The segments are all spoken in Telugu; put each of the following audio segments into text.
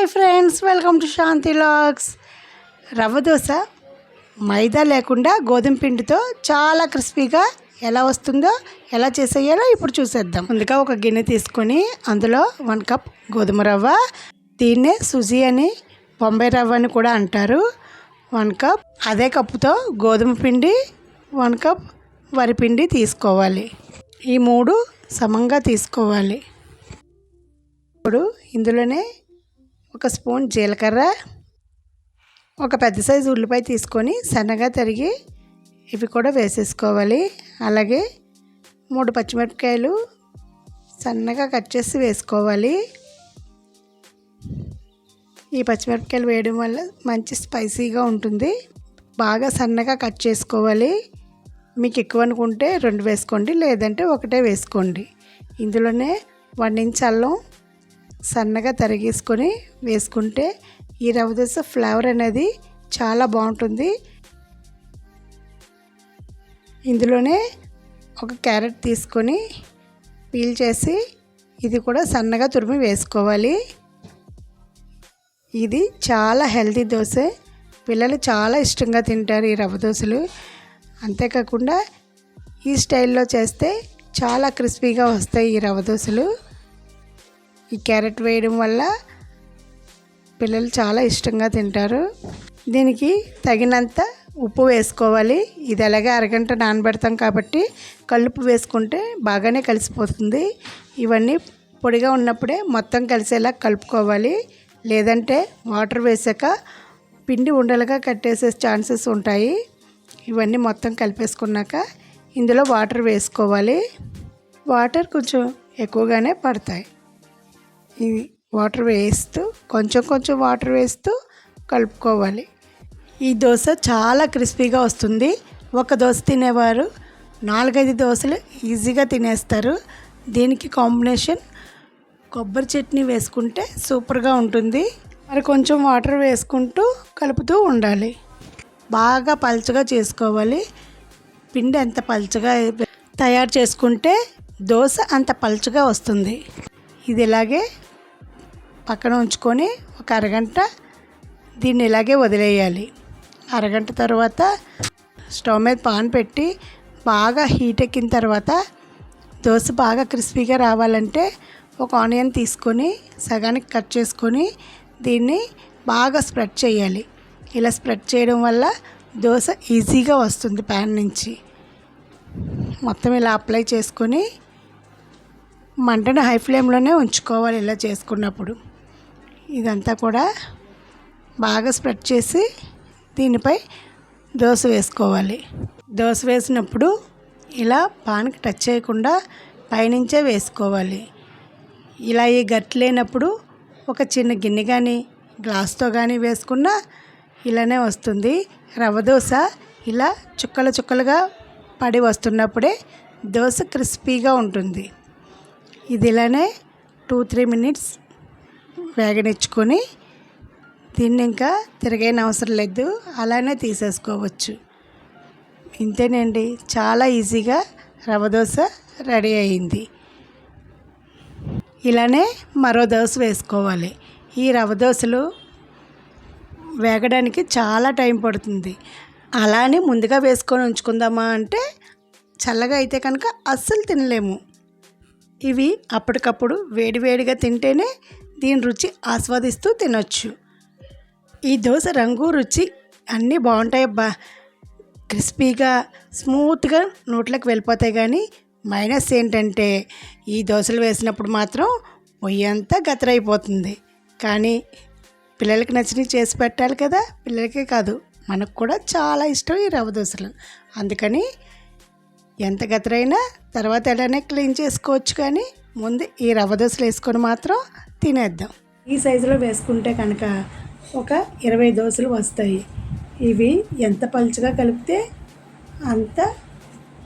Hi friends welcome to Shanti lakhs rava dosa మైదా లేకుండా గోధుమ పిండితో చాలా క్రిస్పీగా ఎలా వస్తుందో ఎలా చేసేయాలో ఇప్పుడు చూసేద్దాం. ముందుగా ఒక గిన్నె తీసుకొని అందులో వన్ కప్ గోధుమ రవ్వ దీన్నే సుజీ అని బొంబాయి రవ్వ అని కూడా అంటారు. వన్ కప్ అదే కప్పుతో గోధుమ పిండి వన్ కప్ వరిపిండి తీసుకోవాలి. ఈ మూడు సమంగా తీసుకోవాలి. ఇప్పుడు ఇందులోనే ఒక స్పూన్ జీలకర్ర ఒక పెద్ద సైజు ఉల్లిపాయ తీసుకొని సన్నగా తరిగి ఇవి కూడా వేసేసుకోవాలి. అలాగే మూడు పచ్చిమిరపకాయలు సన్నగా కట్ చేసి వేసుకోవాలి. ఈ పచ్చిమిరపకాయలు వేయడం వల్ల మంచి స్పైసీగా ఉంటుంది. బాగా సన్నగా కట్ చేసుకోవాలి. మీకు ఎక్కువ అనుకుంటే రెండు వేసుకోండి లేదంటే ఒకటే వేసుకోండి. ఇందులోనే వన్ ఇంచ్ అల్లం సన్నగా తరిగేసుకొని వేసుకుంటే ఈ రవ్వ దోశ ఫ్లేవర్ అనేది చాలా బాగుంటుంది. ఇందులోనే ఒక క్యారెట్ తీసుకొని పీల్ చేసి ఇది కూడా సన్నగా తురిమి వేసుకోవాలి. ఇది చాలా హెల్తీ దోశ. పిల్లలు చాలా ఇష్టంగా తింటారు ఈ రవ్వ దోశలు. అంతేకాకుండా ఈ స్టైల్లో చేస్తే చాలా క్రిస్పీగా వస్తాయి ఈ రవ్వ దోశలు. ఈ క్యారెట్ వేయడం వల్ల పిల్లలు చాలా ఇష్టంగా తింటారు. దీనికి తగినంత ఉప్పు వేసుకోవాలి. ఇది ఎలాగే అరగంట నానబెడతాం కాబట్టి కలుపు వేసుకుంటే బాగానే కలిసిపోతుంది. ఇవన్నీ పొడిగా ఉన్నప్పుడే మొత్తం కలిసేలా కలుపుకోవాలి. లేదంటే వాటర్ వేసాక పిండి ఉండలుగా కట్టేసే ఛాన్సెస్ ఉంటాయి. ఇవన్నీ మొత్తం కలిపేసుకున్నాక ఇందులో వాటర్ వేసుకోవాలి. వాటర్ కొంచెం ఎక్కువగానే పడతాయి. ఇది వాటర్ వేస్తూ కొంచెం కొంచెం వాటర్ వేస్తూ కలుపుకోవాలి. ఈ దోశ చాలా క్రిస్పీగా వస్తుంది. ఒక దోశ తినేవారు నాలుగైదు దోశలు ఈజీగా తినేస్తారు. దీనికి కాంబినేషన్ కొబ్బరి చట్నీ వేసుకుంటే సూపర్గా ఉంటుంది. మరి కొంచెం వాటర్ వేసుకుంటూ కలుపుతూ ఉండాలి. బాగా పలుచగా చేసుకోవాలి. పిండి ఎంత పలుచగా తయారు చేసుకుంటే దోశ అంత పలుచగా వస్తుంది. ఇది ఇలాగే పక్కన ఉంచుకొని ఒక అరగంట దీన్ని ఇలాగే వదిలేయాలి. అరగంట తర్వాత స్టవ్ మీద పాన్ పెట్టి బాగా హీట్ ఎక్కిన తర్వాత దోశ బాగా క్రిస్పీగా రావాలంటే ఒక ఆనియన్ తీసుకొని సగానికి కట్ చేసుకొని దీన్ని బాగా స్ప్రెడ్ చేయాలి. ఇలా స్ప్రెడ్ చేయడం వల్ల దోశ ఈజీగా వస్తుంది ప్యాన్ నుంచి. మొత్తం ఇలా అప్లై చేసుకొని మంటను హై ఫ్లేమ్లోనే ఉంచుకోవాలి ఇలా చేసుకున్నప్పుడు. ఇదంతా కూడా బాగా స్ప్రెడ్ చేసి దీనిపై దోశ వేసుకోవాలి. దోశ వేసినప్పుడు ఇలా పాన్కి టచ్ చేయకుండా పైనుంచే వేసుకోవాలి. ఇలా ఈ గట్టి లేనప్పుడు ఒక చిన్న గిన్నె కానీ గ్లాస్తో కానీ వేసుకున్నా ఇలానే వస్తుంది. రవ్వ దోశ ఇలా చుక్కలు చుక్కలుగా పడి వస్తున్నప్పుడే దోశ క్రిస్పీగా ఉంటుంది. ఇది ఇలానే టూ త్రీ మినిట్స్ వేగనిచ్చుకొని దీన్ని ఇంకా తిరగైన అవసరం లేదు. అలానే తీసేసుకోవచ్చు. ఇంతేనండి. చాలా ఈజీగా రవ దోశ రెడీ అయింది. ఇలానే మరో దోశ వేసుకోవాలి. ఈ రవ దోశలు వేగడానికి చాలా టైం పడుతుంది. అలానే ముందుగా వేసుకొని ఉంచుకుందామా అంటే చల్లగా అయితే కనుక అస్సలు తినలేము. ఇవి అప్పటికప్పుడు వేడివేడిగా తింటేనే దీని రుచి ఆస్వాదిస్తూ తినొచ్చు. ఈ దోశ రంగు రుచి అన్నీ బాగుంటాయి అబ్బా. క్రిస్పీగా స్మూత్గా నోట్లోకి వెళ్ళిపోతాయి కానీ మైనస్ ఏంటంటే ఈ దోశలు వేసినప్పుడు మాత్రం పొయ్యంతా గతరైపోతుంది. కానీ పిల్లలకి నచ్చినవి చేసి పెట్టాలి కదా పిల్లలకే కాదు. మనకు కూడా చాలా ఇష్టం ఈ రవ్వ దోశలు. అందుకని ఎంత గతరైనా తర్వాత ఎలానే క్లీన్ చేసుకోవచ్చు కానీ ముందు ఈ రవ్వ దోశలు వేసుకొని మాత్రం తినేద్దాం. ఈ సైజులో వేసుకుంటే కనుక ఒక ఇరవై దోశలు వస్తాయి. ఇవి ఎంత పలుచగా కలిపితే అంత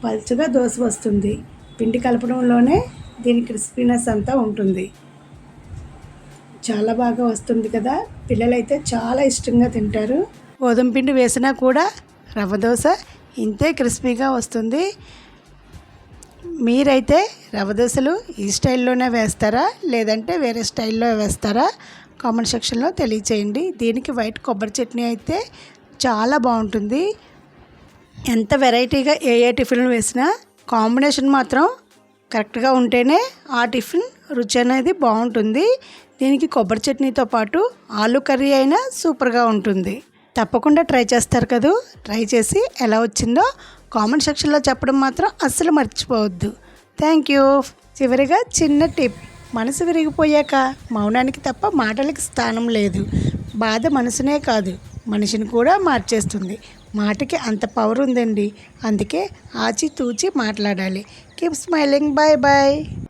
పలుచగా దోశ వస్తుంది. పిండి కలపడంలోనే దీని క్రిస్పీనెస్ అంతా ఉంటుంది. చాలా బాగా వస్తుంది కదా? పిల్లలైతే చాలా ఇష్టంగా తింటారు. గోధుమ పిండి వేసినా కూడా రవ్వ దోశ ఇంతే క్రిస్పీగా వస్తుంది. మీరైతే రవ దోశలు ఈ స్టైల్లోనే వేస్తారా? లేదంటే వేరే స్టైల్లో వేస్తారా? కామెంట్ సెక్షన్లో తెలియచేయండి. దీనికి వైట్ కొబ్బరి చట్నీ అయితే చాలా బాగుంటుంది. ఎంత వెరైటీగా ఏ ఏ టిఫిన్లు వేసినా కాంబినేషన్ మాత్రం కరెక్ట్గా ఉంటేనే ఆ టిఫిన్ రుచి అనేది బాగుంటుంది. దీనికి కొబ్బరి చట్నీతో పాటు ఆలు కర్రీ అయినా సూపర్గా ఉంటుంది. తప్పకుండా ట్రై చేస్తారు కదూ. ట్రై చేసి ఎలా వచ్చిందో కామెంట్ సెక్షన్లో చెప్పడం మాత్రం అస్సలు మర్చిపోవద్దు. Thank you. చివరిగా చిన్న టిప్. మనసు విరిగిపోయాక మౌనానికి తప్ప మాటలకి స్థానం లేదు. బాధ మనసునే కాదు మనిషిని కూడా మార్చేస్తుంది. మాటకి అంత పవర్ ఉందండి. అందుకే ఆచి తూచి మాట్లాడాలి. Keep smiling bye bye